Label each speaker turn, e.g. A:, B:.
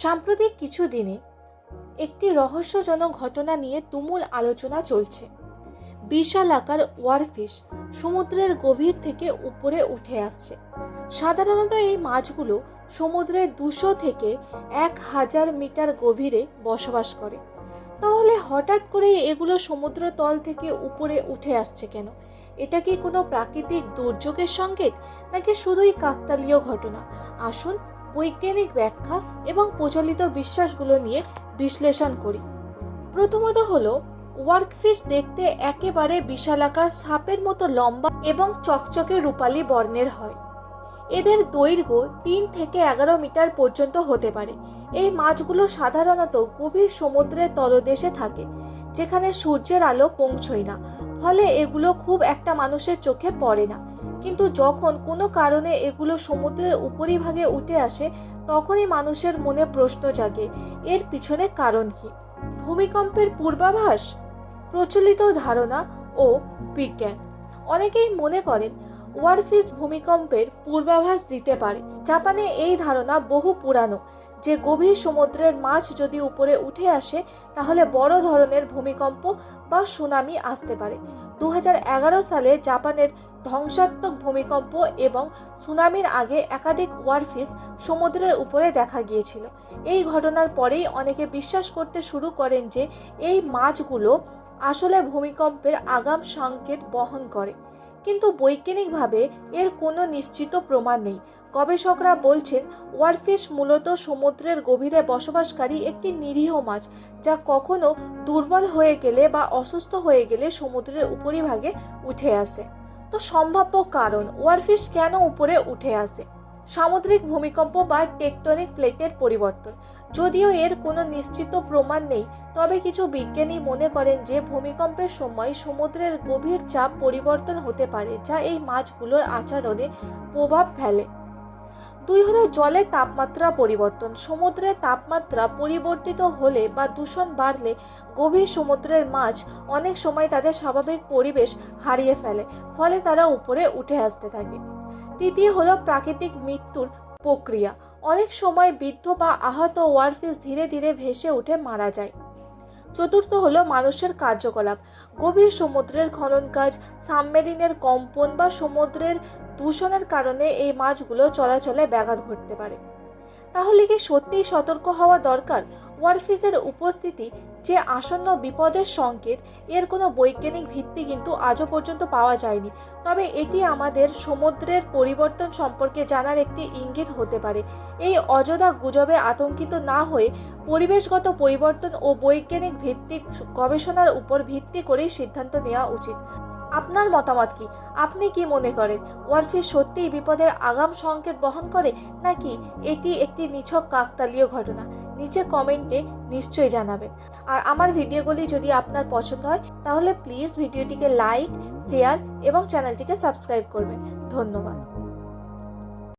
A: সাম্প্রতিক কিছু দিনে একটি রহস্যজনক ঘটনা নিয়ে তুমুল আলোচনা চলছে। বিশাল আকার ওয়ারফিশ সমুদ্রের গভীর থেকে উপরে উঠে আসছে। সাধারণত এই মাছগুলো সমুদ্রের দুশো থেকে এক হাজার মিটার গভীরে বসবাস করে। তাহলে হঠাৎ করে এগুলো সমুদ্র তল থেকে উপরে উঠে আসছে কেন? এটা কি কোনো প্রাকৃতিক দুর্যোগের সংকেত? নাকি শুধুই কাকতালীয় ঘটনা? আসুন বৈজ্ঞানিক ব্যাখ্যা এবং প্রচলিত বিশ্বাসগুলো নিয়ে বিশ্লেষণ করি। প্রথমত হলো, ওয়ার্কফিশ দেখতে একেবারে বিশালাকার সাপের মতো লম্বা এবং চকচকে রূপালী বর্ণের হয়। এদের দৈর্ঘ্য তিন থেকে এগারো মিটার পর্যন্ত হতে পারে। এই মাছগুলো সাধারণত গভীর সমুদ্রের তলদেশে থাকে, যেখানে সূর্যের আলো পৌঁছয় না, ফলে এগুলো খুব একটা মানুষের চোখে পড়ে না। কিন্তু যখন কোনো কারণে এগুলো সমুদ্রের উপরিভাগে উঠে আসে, তখনই মানুষের মনে প্রশ্ন জাগে, এর পিছনে কারণ কি? ভূমিকম্পের পূর্বাভাস? প্রচলিত ধারণা ও বিজ্ঞান। অনেকেই মনে করেন ওয়ারফিস ভূমিকম্পের পূর্বাভাস দিতে পারে। জাপানে এই ধারণা বহু পুরানো। যে গভীর সমুদ্রের মাছ যদি উপরে উঠে আসে, তাহলে বড় ধরনের ভূমিকম্প বা সুনামি আসতে পারে। দু হাজার এগারো সালে জাপানের ধ্বংসাত্মক ভূমিকম্প এবং সুনামির আগে একাধিক ওয়ারফিস সমুদ্রের উপরে দেখা গিয়েছিল। এই ঘটনার পরেই অনেকে বিশ্বাস করতে শুরু করেন যে এই মাছগুলো আসলে ভূমিকম্পের আগাম সংকেত বহন করে। কিন্তু বৈজ্ঞানিকভাবে এর কোনো নিশ্চিত প্রমাণ নেই। গবেষকরা বলছেন, ওয়ারফিশ মূলত সমুদ্রের গভীরে বসবাসকারী একটি নিরীহ মাছ, যা কখনো দুর্বল হয়ে গেলে বা অসুস্থ হয়ে গেলে সমুদ্রের উপরিভাগে উঠে আসে। তো সম্ভাব্য কারণ, ওয়ারফিশ কেন উপরে উঠে আসে? সামুদ্রিক ভূমিকম্প বা টেকটনিক প্লেটের পরিবর্তন। যদিও এর কোনো নিশ্চিত প্রমাণ নেই, তবে কিছু বিজ্ঞানী মনে করেন যে ভূমিকম্পের সময় সমুদ্রের গভীর চাপ পরিবর্তন হতে পারে, যা এই মাছগুলোর আচরণে প্রভাব ফেলে। দুই হলো জলের তাপমাত্রা পরিবর্তন। সমুদ্রের তাপমাত্রা পরিবর্তিত হলে বা দূষণ বাড়লে গভীর সমুদ্রের মাছ অনেক সময় তাদের স্বাভাবিক পরিবেশ হারিয়ে ফেলে, ফলে তারা উপরে উঠে আসতে থাকে। তৃতীয় হলো প্রাকৃতিক মৃত্যুর প্রক্রিয়া। অনেক সময় বৃদ্ধ বা আহত ওয়ারফিস ধীরে ধীরে ভেসে উঠে মারা যায়। চতুর্থ হলো মানুষের কার্যকলাপ। গভীর সমুদ্রের খনন কাজ, সাবমেরিনের কম্পন বা সমুদ্রের দূষণের কারণে এই মাছগুলো চলাচলে ব্যাঘাত ঘটতে পারে। তাহলে কি সত্যিই সতর্ক হওয়া দরকার? ওয়ারফিসের উপস্থিতি যে আসন্ন বিপদের সংকেত, এর কোনো বৈজ্ঞানিক ভিত্তি কিন্তু আজও পর্যন্ত পাওয়া যায়নি। তবে এটি আমাদের সমুদ্রের পরিবর্তন সম্পর্কে জানার একটি ইঙ্গিত হতে পারে। এই অযথা গুজবে আতঙ্কিত না হয়ে পরিবেশগত পরিবর্তন ও বৈজ্ঞানিক ভিত্তিক গবেষণার উপর ভিত্তি করেই সিদ্ধান্ত নেওয়া উচিত। আপনার মতামত কি? আপনি কি মনে করেন ওয়ার্ফি সত্যিই বিপদের আগাম সংকেত বহন করে, নাকি এটি একটি নিছক কাকতালীয় ঘটনা? নিচে কমেন্টে নিশ্চয়ই জানাবেন। আর আমার ভিডিওগুলি যদি আপনার পছন্দ হয়, তাহলে প্লিজ ভিডিওটিকে লাইক, শেয়ার এবং চ্যানেলটিকে সাবস্ক্রাইব করবেন। ধন্যবাদ।